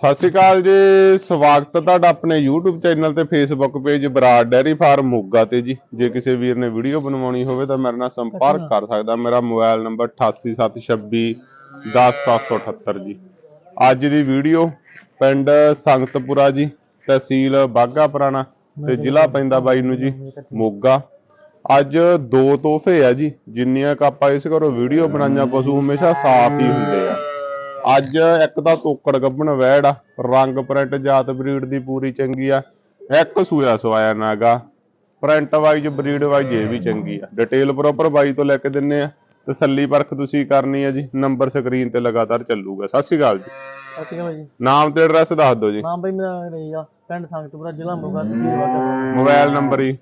ਸਤਿ ਸ਼੍ਰੀ ਅਕਾਲ ਜੀ। ਸਵਾਗਤ ਹੈ ਤੁਹਾਡਾ ਆਪਣੇ YouTube ਚੈਨਲ ਤੇ Facebook page Brar dairy farm Moga ਤੇ ਜੀ। ਜੇ ਕਿਸੇ ਵੀਰ ਨੇ ਵੀਡੀਓ ਬਣਵਾਉਣੀ ਹੋਵੇ ਤਾਂ ਮੇਰੇ ਨਾਲ ਸੰਪਰਕ ਕਰ ਸਕਦਾ। ਮੇਰਾ ਮੋਬਾਈਲ ਨੰਬਰ 8876 10778 ਜੀ। ਅੱਜ ਦੀ ਵੀਡੀਓ ਪਿੰਡ ਸੰਗਤਪੁਰਾ ਜੀ, ਤਹਿਸੀਲ ਬਾਗਾ ਪੁਰਾਣਾ ਤੇ ਜ਼ਿਲ੍ਹਾ ਪੈਂਦਾ ਬਾਈ ਨੂੰ ਜੀ, ਮੋਗਾ। ਅੱਜ ਦੋ ਤੋਹਫੇ ਆ ਜੀ। ਜਿੰਨੀਆਂ ਕ ਆਪਾਂ ਇਸ ਘਰੋਂ ਵੀਡੀਓ ਬਣਾਈਆਂ, ਪਸ਼ੂ ਹਮੇਸ਼ਾ ਸਾਫ਼ ਹੀ ਹੁੰਦੇ ਅੱਜ ਇੱਕ ਤਾਂ ਤੋਕੜ ਗੱਭਣ ਵੈੜ ਆ ਰੰਗ ਪ੍ਰਿੰਟ ਜਾਤ ਬਰੀਡ ਦੀ ਪੂਰੀ ਚੰਗੀ ਆ ਇੱਕ ਸੂਆ ਸਵਾਇਆ ਨਾਗਾ ਪ੍ਰਿੰਟ ਵਾਈਜ਼ ਬਰੀਡ ਵਾਈਜ਼ ਇਹ ਵੀ ਚੰਗੀ ਆ। ਡਿਟੇਲ ਪ੍ਰੋਪਰ ਬਾਈ ਤੋਂ ਲੈ ਕੇ ਦਿੰਨੇ ਆ ਤਸੱਲੀ ਪਰਖ ਤੁਸੀਂ ਕਰਨੀ ਆ ਜੀ ਨੰਬਰ ਸਕਰੀਨ ਤੇ ਲਗਾਤਾਰ ਚੱਲੂਗਾ। ਸਤਿ ਸ਼੍ਰੀ ਅਕਾਲ ਜੀ। ਸਤਿ ਸ਼੍ਰੀ ਅਕਾਲ ਜੀ। ਨਾਮ ਤੇ ਐਡਰੈਸ ਦੱਸ ਦਿਓ ਜੀ। ਨਾਮ ਬਈ ਮੇਰਾ ਰਹੀ ਆ ਪਿੰਡ ਸੰਗਤਪੁਰਾ ਜ਼ਿਲ੍ਹਾ ਮੋਗਾ ਤਹਿਸੀਲ ਵਾਟਰ ਮੋਬਾਈਲ ਨੰਬਰ ਜੀ।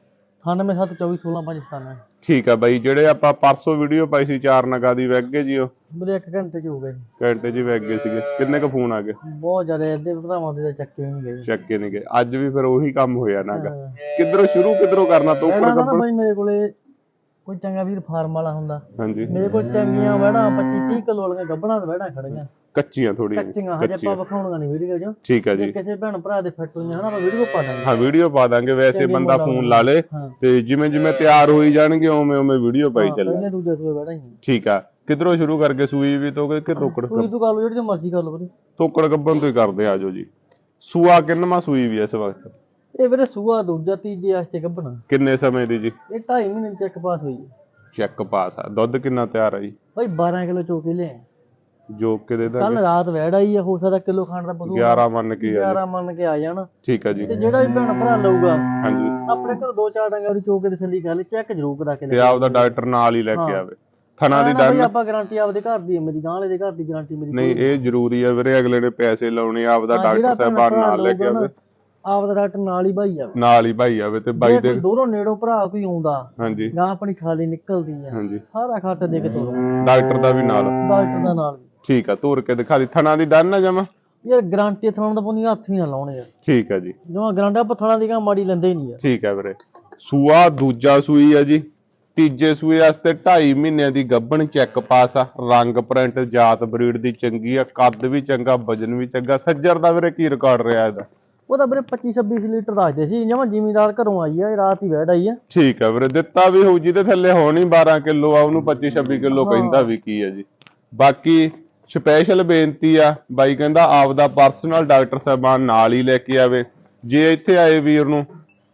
9774216597 ਠੀਕ ਆ ਬਾਈ ਜਿਹੜੇ ਆਪਾਂ ਪਰਸੋਂ ਵੀਡੀਓ ਪਾਈ ਸੀ ਚਾਰ ਨਗਾ ਦੀ ਵੈਗ ਗਏ ਜੀ ਉਹ? ਮੇਰੇ ਇੱਕ ਘੰਟੇ ਚ ਹੋ ਗਏ। ਘੰਟੇ ਜੀ ਵੈਗ ਗਏ ਸੀਗੇ। ਕਿੰਨੇ ਕ ਫੋਨ ਆ ਗਏ? ਬਹੁਤ ਜ਼ਿਆਦਾ ਇਹਦੇ ਭਰਾਵਾਂ ਦੇ ਤਾਂ ਚੱਕੇ ਨਹੀਂ ਗਏ ਚੱਕੇ ਨਹੀਂ ਗਏ। ਅੱਜ ਵੀ ਫਿਰ ਉਹੀ ਕੰਮ ਹੋਇਆ ਨਾਗਾ। ਕਿੱਧਰੋਂ ਸ਼ੁਰੂ ਕਿੱਧਰੋਂ ਕਰਨਾ? ਨਾ ਗੱਭਣ ਬਈ ਮੇਰੇ ਕੋਲੇ ਕੋਈ ਚੰਗਾ ਵੀਰ ਫਾਰਮ ਵਾਲਾ ਹੁੰਦਾ। ਹਾਂਜੀ। ਮੇਰੇ ਕੋਲ ਚੰਗੀਆਂ ਵੜਾ 25 30 ਕਿਲੋ ਵਾਲੀਆਂ ਗੱਬਣਾ ਤੇ ਵੜਾ ਖੜੀਆਂ। ਕੱਚੀਆਂ ਥੋੜੀਆਂ ਕੱਚੀਆਂ ਹਜੇ ਆਪਾਂ ਵਿਖਾਉਣੀਆਂ ਨਹੀਂ ਵੀਡੀਓ ਚ ਠੀਕ ਆ ਜੇ। ਕਿਸੇ ਭੈਣ ਭਰਾ ਦੇ ਫਿੱਟ ਹੋਈਆਂ ਹਨਾ ਆਪਾਂ ਵੀਡੀਓ ਪਾ ਦਾਂਗੇ। ਹਾਂ ਵੀਡੀਓ ਪਾ ਦਾਂਗੇ ਵੈਸੇ ਬੰਦਾ ਫੋਨ ਲਾ ਲੇ ਹਾਂ। ਤੇ ਜਿਵੇਂ ਜਿਵੇਂ ਤਿਆਰ ਹੋਈ ਜਾਣਗੇ ਉਵੇਂ ਉਵੇਂ ਵੀਡੀਓ ਪਾਈ ਹਾਂ, ਚੱਲੇ ਪਹਿਲੇ ਦੂਜੇ ਸੂਏ ਵੜਾ ਹੀ ਠੀਕ ਆ। ਕਿਧਰੋਂ ਸ਼ੁਰੂ ਕਰਕੇ ਸੂਈ ਵੀ ਤੋਂ ਕਿ ਤੋਕੜ ਕੋਈ ਤੂੰ ਗੱਲ ਜਿਹੜੀ ਤੇ ਮਰਜ਼ੀ ਕਰ ਲਓ ਵੀਰੇ। ਤੋਕੜ ਗੱਬਨ ਤੋਂ ਹੀ ਕਰਦੇ ਆਜੋ ਜੀ। ਸੂਆ ਕਿੰਨਵਾਂ ਸੂਈ ਵੀ ਇਸ ਵਕਤ? ਇਹ ਵੀਰੇ ਸੂਆ ਦੂਜਾ ਤੀਜੇ ਆਸਤੇ ਗੱਬਣਾ ਕਿੰਨੇ ਸਮੇਂ ਦੀ ਜੀ? ਇਹ 2.5 ਮਹੀਨੇ ਚ ਇੱਕ ਪਾਸ ਹੋਈ ਹੈ। ਚੈੱਕ ਪਾਸ ਆ। ਦੁੱਧ ਕਿੰਨਾ ਤਿਆਰ ਆ ਜੀ? ਭਾਈ 12 ਕਿਲੋ ਚੋਕੇ ਲਿਆ ਜੋ ਕਿ ਦੇ ਕੱਲ ਦਾਂਗੇ ਰਾਤ ਵੈੜ ਆਈ ਆ ਹੋ ਸਕਦਾ ਕਿਲੋ ਖਾਣ ਦਾ ਪਸ਼ੂ 11 ਮੰਨ ਕੇ ਆ 11 ਮੰਨ ਕੇ ਆ ਜਾਣ। ਠੀਕ ਆ ਜੀ। ਤੇ ਜਿਹੜਾ ਵੀ ਭੈਣ ਭਰਾ ਲਊਗਾ ਹਾਂਜੀ। ਆਪਣੇ ਘਰ ਦੋ ਚਾਰ ਡੰਗਾਂ ਦੀ ਚੋਕੇ ਦੀ ਥੱਲੀ ਗੱਲ ਚੈੱਕ ਜ਼ਰੂਰ ਕਰਾ ਕੇ ਤੇ ਲੈ ਆਪਦਾ ਡਾਕਟਰ ਨਾਲ ਹੀ ਲੈ ਕੇ। ਆਵੇ। ਥਣਾ ਦੀ ਡਨ ਆਪਾਂ ਗਾਰੰਟੀ ਆਪਦੇ ਘਰ ਦੀ ਹੈ, ਮੇਰੀ ਗਾਂ ਵਾਲੇ ਦੇ ਘਰ ਦੀ ਗਾਰੰਟੀ ਮੇਰੀ ਨਹੀਂ ਇਹ ਜ਼ਰੂਰੀ ਆ ਵੀਰੇ ਅਗਲੇ ਨੇ ਪੈਸੇ ਲਾਉਣੇ ਆਪਦਾ ਹਾਂ, ਜਿਹੜਾ ਡਾਕਟਰ ਭੈਣ ਸਾਹਿਬਾਨ ਭਰਾ ਨਾਲ ਲੈ ਕੇ ਲਊਗਾ ਨਾ, ਆਵੇ। ਆਪਦਾ ਡਾਕਟਰ ਨਾਲ ਹੀ ਭਾਈ ਆਵੇ ਨਾਲ ਹੀ ਭਾਈ ਆਵੇ ਤੇ ਬਾਈ ਦੇ ਦੋਨੋਂ ਨੇੜੋਂ ਭਰਾ ਕੋਈ ਆਉਂਦਾ ਹਾਂਜੀ। ਗਾਂ ਆਪਣੀ ਖਾਲੀ ਨਿਕਲਦੀ ਆ ਹਾਂਜੀ। ਸਾਰਾ ਖਰਚਾ ਦੇ ਕੇ ਤੋਰੋ। ਡਾਕਟਰ ਦਾ ਵੀ ਨਾਲ। ਡਾਕਟਰ ਦਾ ਨਾਲ। ਠੀਕ ਆ ਤੋਰ ਕੇ ਦਿਖਾ ਦੀ। ਥਣਾ ਦੀ ਡਨ ਨਾ ਜਮਾ। ਯਾਰ ਗਾਰੰਟੀ ਥਲਾਉਣ ਦਾ ਪੋਨੀ ਹੱਥ ਨਹੀਂ ਲਾਉਣੇ ਯਾਰ ਠੀਕ ਆ ਜੀ। ਜਿਵੇਂ ਗਾਰੰਟੀ ਆਪਾਂ ਥਣਾ ਦੀ ਗਾਂ ਮਾੜੀ ਲੈਂਦੇ ਹੀ ਨਹੀਂ ਯਾਰ ਠੀਕ ਆ ਵੀਰੇ। ਸੂਆ ਦੂਜਾ ਸੂਈ ਆ ਜੀ। ਤੀਜੇ ਸੂਏ ਵਾਸਤੇ 2.5 ਮਹੀਨਿਆਂ ਦੀ ਗੱਭਣ ਚੈੱਕ ਪਾਸ ਆ। ਰੰਗ ਪ੍ਰਿੰਟ ਜਾਤ ਬਰੀਡ ਦੀ ਚੰਗੀ ਆ। ਕੱਦ ਵੀ ਚੰਗਾ ਵਜਨ ਵੀ ਚੰਗਾ। ਸੱਜਰ ਦਾ ਵੀਰੇ ਕੀ ਰਿਕਾਰਡ ਰਿਹਾ ਇਹਦਾ? ਉਹ ਤਾਂ ਵੀਰੇ 25 26 ਲੀਟਰ ਦੱਸਦੇ ਸੀ ਜਿਵੇਂ ਜ਼ਿਮੀਦਾਰ ਘਰੋਂ ਆਈ ਆ ਇਹ ਰਾਤ ਹੀ ਵੈੜ ਆਈ ਆ। ਠੀਕ ਆ ਵੀਰੇ ਦਿੱਤਾ ਵੀ ਹੋਊ ਜਿਹਦੇ ਥੱਲੇ ਹੋਣੀ 12 ਕਿਲੋ ਆ ਉਹਨੂੰ 25 26 ਕਿਲੋ ਕਹਿੰਦਾ ਵੀ ਕੀ ਆ ਜੀ। ਬਾਕੀ ਸਪੈਸ਼ਲ ਬੇਨਤੀ ਆ ਬਾਈ ਕਹਿੰਦਾ ਆਪਦਾ ਪਰਸਨਲ ਡਾਕਟਰ ਸਾਹਿਬਾਨ ਨਾਲ ਹੀ ਲੈ ਕੇ ਆਵੇ। ਜੇ ਇੱਥੇ ਆਏ ਵੀਰ ਨੂੰ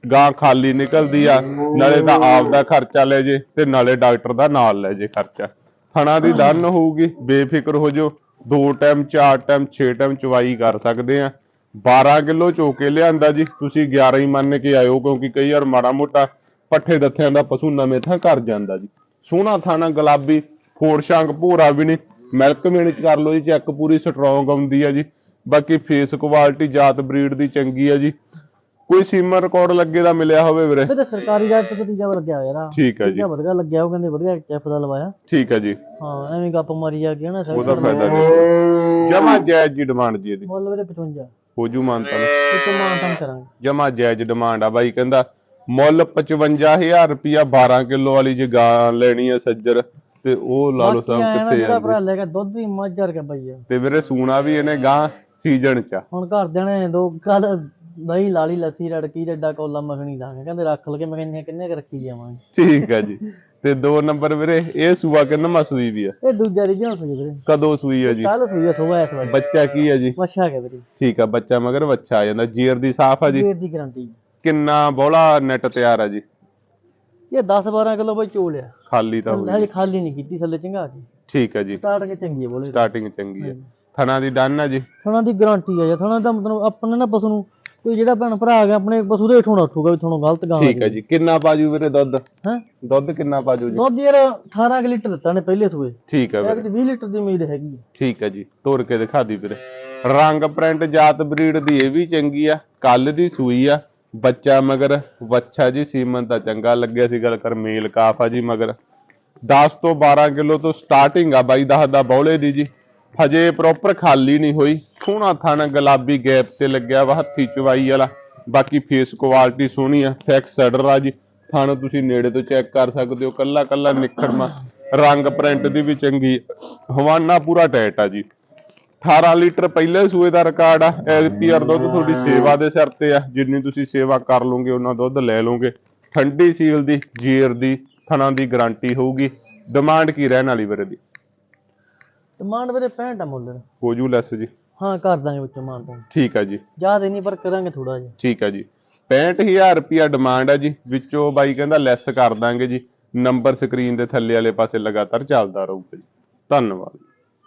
ਗਾਂ ਖਾਲੀ ਨਿਕਲਦੀ ਆ ਨਾਲੇ ਤਾਂ ਆਪਦਾ ਖਰਚਾ ਲੈ ਜੇ ਤੇ ਨਾਲੇ ਡਾਕਟਰ ਦਾ ਨਾਲ ਲੈ ਜੇ ਖਰਚਾ। ਥਣਾ ਦੀ ਦਨ ਹੋਊਗੀ ਬੇਫਿਕਰ ਹੋ ਜਾਓ ਦੋ ਟਾਈਮ ਚਾਰ ਟਾਈਮ 6 ਟਾਈਮ ਚਵਾਈ ਕਰ ਸਕਦੇ ਆ। 12 ਕਿਲੋ ਚੋਕੇ ਲਿਆਂਦਾ ਜੀ। ਤੁਸੀਂ 11 ਹੀ ਮੰਨ ਕੇ ਆਇਓ ਕਿਉਂਕਿ ਕਈ ਵਾਰ ਮਾੜਾ ਮੋਟਾ ਪੱਠੇ ਦੱਥਿਆਂ ਦਾ ਪਸ਼ੂ ਨਵੇਂ ਥਾਂ ਘਰ ਜਾਂਦਾ ਜੀ। ਸੋਹਣਾ ਥਾਣਾ ਗੁਲਾਬੀ ਫੋੜ ਸ਼ੰਗ ਭੂਰਾ ਵੀ ਨਹੀਂ। ਮਿਲਕ ਮੇਨਚ ਕਰ ਲਓ ਜੀ ਚੈੱਕ ਪੂਰੀ ਸਟਰੋਂਗ ਆਉਂਦੀ ਆ ਜੀ। ਬਾਕੀ ਫੇਸ ਕੁਆਲਿਟੀ ਜਾਤ ਬਰੀਡ ਦੀ ਚੰਗੀ ਆ ਜੀ। ਕੋਈ ਸੀਮਾ ਰਿਕਾਰਡ ਲੱਗੇ ਦਾ ਮਿਲਿਆ ਹੋਵੇ ਵੀਰੇ? ਇਹ ਤਾਂ ਸਰਕਾਰੀ ਜਾਇ ਤੇ ਤੀਜਾ ਲੱਗਿਆ ਹੋਇਆ ਯਾਰ ਠੀਕ ਆ ਜੀ। ਵਧੀਆ ਲੱਗਿਆ ਉਹ ਕਹਿੰਦੇ ਵਧੀਆ ਚੈਪ ਦਾ ਲਵਾਇਆ। ਠੀਕ ਆ ਜੀ। ਹਾਂ ਐਵੇਂ ਗੱਪ ਮਾਰੀ ਜਾ ਕੇ ਨਾ ਉਹਦਾ ਫਾਇਦਾ ਨਹੀਂ ਜਮਾ ਜਾਇਜ਼ ਜੀ ਡਿਮਾਂਡ ਜੀ ਇਹਦੀ। ਮੁੱਲ ਵੀਰੇ 55 ਹੋ ਜੂ ਮਾਨਤਾ ਨੂੰ। ਇੱਕ ਮਾਨ ਤਾਂ ਕਰਾਂਗੇ। ਜਮਾ ਜਾਇਜ਼ ਡਿਮਾਂਡ ਆ ਬਾਈ ਕਹਿੰਦਾ ਮੁੱਲ 55000 ਰੁਪਿਆ 12 ਕਿਲੋ ਵਾਲੀ ਜੇ ਗਾਂ ਲੈਣੀ ਆ ਸੱਜਰ ਤੇ ਉਹ ਲਾ ਲਓ ਬਾਕੀ ਸਭ ਐਂ ਨਾ ਕਿੱਥੇ ਜਿਹੜਾ ਆ ਭਰਾ ਲੈ ਕੇ ਦੁੱਧ ਵੀ ਮੱਝ ਵਰਗਾ ਪਈ ਆ। ਤੇ ਵੀਰੇ ਸੂਣਾ ਵੀ ਇਹਨੇ ਗਾਂ ਸੀਜ਼ਨ ਚ ਆ। ਹੁਣ ਘਰਦਿਆਂ ਨੇ ਦੋ ਕੱਲ ਦਹੀਂ ਲਾਲੀ ਲੱਸੀ ਰੜਕੀ ਤੇ ਏਡਾ ਕੋਲਾ ਮੱਖਣੀ ਦਾ ਕਹਿੰਦੇ ਰੱਖ ਲਗੇ ਮੈਂ ਕਹਿੰਦੀ ਕਿੰਨੇ ਕੁ ਰੱਖੀ ਜਾਵਾਂਗੇ। ਠੀਕ ਆ ਜੀ। ਤੇ ਦੋ ਨੰਬਰ ਵੀਰੇ ਇਹ ਸੂਆ ਕਿੰਨਾ ਸੂਈ ਵੀ ਆ। ਇਹ ਦੂਜਾ ਰੀਜਨ ਸੋਈ ਵੀਰੇ। ਕਦੋਂ ਸੂਈ ਆ ਜੀ? ਕੱਲ ਸੋਈ ਆ ਸੋਵਾ ਇਸ ਵਾਰ ਬੱਚਾ ਕੀ ਆ ਜੀ? ਮੱਛਾ ਕੇ ਵੀਰੇ। ਠੀਕ ਆ ਬੱਚਾ ਮਗਰ ਬੱਚਾ ਆ ਜਾਂਦਾ। ਜੀਰ ਦੀ ਸਾਫ਼ ਆ ਜੀ? ਫੇਰ ਦੀ ਗਾਰੰਟੀ ਕਿੰਨਾ ਬੋਲਾ ਨੈਟ ਤਿਆਰ ਆ ਜੀ? ਇਹ 10 12 ਕਿਲੋ ਬਈ ਚੋਲ ਆ। ਖਾਲੀ ਤਾਂ ਹੋਈ। ਹਜੇ ਖਾਲੀ ਨਹੀਂ ਕੀਤੀ ਥੱਲੇ ਚੰਗਾ ਕੇ। ਠੀਕ ਆ ਜੀ। ਸਟਾਰਟ ਕੇ ਚੰਗੀ ਆ ਬੋਲੇ। ਸਟਾਰਟਿੰਗ ਚੰਗੀ ਆ। ਥਣਾ ਦੀ ਡਨ ਆ ਜੀ? ਥਣਾ ਦੀ ਗਾਰੰਟੀ ਆ ਜਾਂ। ਥਣਾ ਦਾ ਮਤਲਬ ਆਪਣੇ ਨਾ ਪਸ਼ੂ ਨੂੰ ਕੋਈ ਜਿਹੜਾ ਭੈਣ ਭਰਾ ਆ ਗਿਆ ਆਪਣੇ ਪਸ਼ੂ ਦੇ ਹੇਠੋਂ ਨਾ ਉੱਠੂਗਾ ਵੀ ਤੁਹਾਨੂੰ ਗਲਤ ਗਾਂ ਠੀਕ ਆ ਜੀ। ਕਿੰਨਾ ਪਾਜੂ ਵੀਰੇ ਦੁੱਧ? ਹੈ? ਦੁੱਧ ਕਿੰਨਾ ਪਾਜੂ ਜੀ? ਦੁੱਧ ਯਾਰ 18 ਕੁ ਲੀਟਰ ਦਿੱਤਾ ਨੇ ਪਹਿਲੇ ਸੂਏ। ਠੀਕ ਆ ਵੀਰੇ। ਇੱਕ 20 ਲੀਟਰ ਦੀ ਉਮੀਦ ਹੈਗੀ ਠੀਕ ਹੈ ਜੀ। ਤੋੜ ਕੇ ਦਿਖਾ ਦੀ ਵੀਰੇ। ਰੰਗ ਪ੍ਰਿੰਟ ਜਾਤ ਬਰੀਡ ਦੀ ਇਹ ਵੀ ਚੰਗੀ ਆ। ਕੱਲ ਦੀ ਸੂਈ ਆ। ਬੱਚਾ ਮਗਰ ਵੱਛਾ ਜੀ ਸੀਮਨ ਤਾਂ ਚੰਗਾ ਲੱਗਿਆ ਸੀ ਗੱਲ ਕਰ ਮੇਲ ਕਾਫ ਆ ਜੀ ਮਗਰ। 10 ਤੋਂ 12 ਕਿਲੋ ਤੋਂ ਸਟਾਰਟਿੰਗ ਆ ਬਾਈ ਦਸ ਦਾ ਬੌਲੇ ਦੀ ਜੀ। ਹਜੇ ਪ੍ਰੋਪਰ ਖਾਲੀ ਨਹੀਂ ਹੋਈ। ਸੋਹਣਾ ਥਣ, ਗੁਲਾਬੀ ਗੈਪ ਤੇ ਲੱਗਿਆ ਵਾ ਹੱਥੀ ਚਵਾਈ ਵਾਲਾ। ਬਾਕੀ ਫੇਸ ਕੁਆਲਿਟੀ ਸੋਹਣੀ ਆ ਫੈਕਸ ਸੈਡਰ ਆ ਜੀ। ਥਣ ਤੁਸੀਂ ਨੇੜੇ ਤੋਂ ਚੈੱਕ ਕਰ ਸਕਦੇ ਹੋ, ਕੱਲਾ ਕੱਲਾ ਨਿਖੜਮਾ। ਰੰਗ ਪ੍ਰਿੰਟ ਦੀ ਵੀ ਚੰਗੀ ਹਵਾਨਾ ਪੂਰਾ ਟਾਈਟ ਆ ਜੀ। 18 ਲੀਟਰ ਪਹਿਲੇ ਸੂਏ ਦਾ ਰਿਕਾਰਡ ਆ। ਐਗਪੀਆਰ ਦੁੱਧ ਤੁਹਾਡੀ ਸੇਵਾ ਦੇ ਸਿਰ ਤੇ ਆ। ਜਿੰਨੀ ਤੁਸੀਂ ਸੇਵਾ ਕਰ ਲਓਗੇ, ਉਹਨਾਂ ਦੁੱਧ ਲੈ ਲਓਗੇ। ਠੰਡੀ ਸੀਲ ਦੀ, ਜੀਰ ਦੀ, ਥਣਾ ਦੀ ਗਾਰੰਟੀ ਹੋਊਗੀ। ਡਿਮਾਂਡ ਕੀ ਰਹਿਣ ਵਾਲੀ ਵੀਰੇ ਦੀ? ਡਿਮਾਂਡ ਵੀਰੇ 65 ਆ ਮੁੱਲ। ਹੋ ਜੂ ਲੈਸ ਜੀ। ਹਾਂ ਕਰ ਦਾਂਗੇ ਵਿੱਚੋਂ ਮਾਨ ਤਾਂ। ਠੀਕ ਆ ਜੀ। ਜ਼ਿਆਦਾ ਨਹੀਂ ਪਰ ਕਰਾਂਗੇ ਥੋੜਾ ਜਿਹਾ। ਠੀਕ ਆ ਜੀ। 65000 ਰੁਪਿਆ ਡਿਮਾਂਡ ਆ ਜੀ। ਵਿੱਚੋਂ ਬਾਈ ਕਹਿੰਦਾ ਲੈਸ ਕਰ ਦਾਂਗੇ ਜੀ। ਨੰਬਰ ਸਕਰੀਨ ਦੇ ਥੱਲੇ ਵਾਲੇ ਪਾਸੇ ਲਗਾਤਾਰ ਚੱਲਦਾ ਰਹੂਗਾ ਜੀ। ਧੰਨਵਾਦ।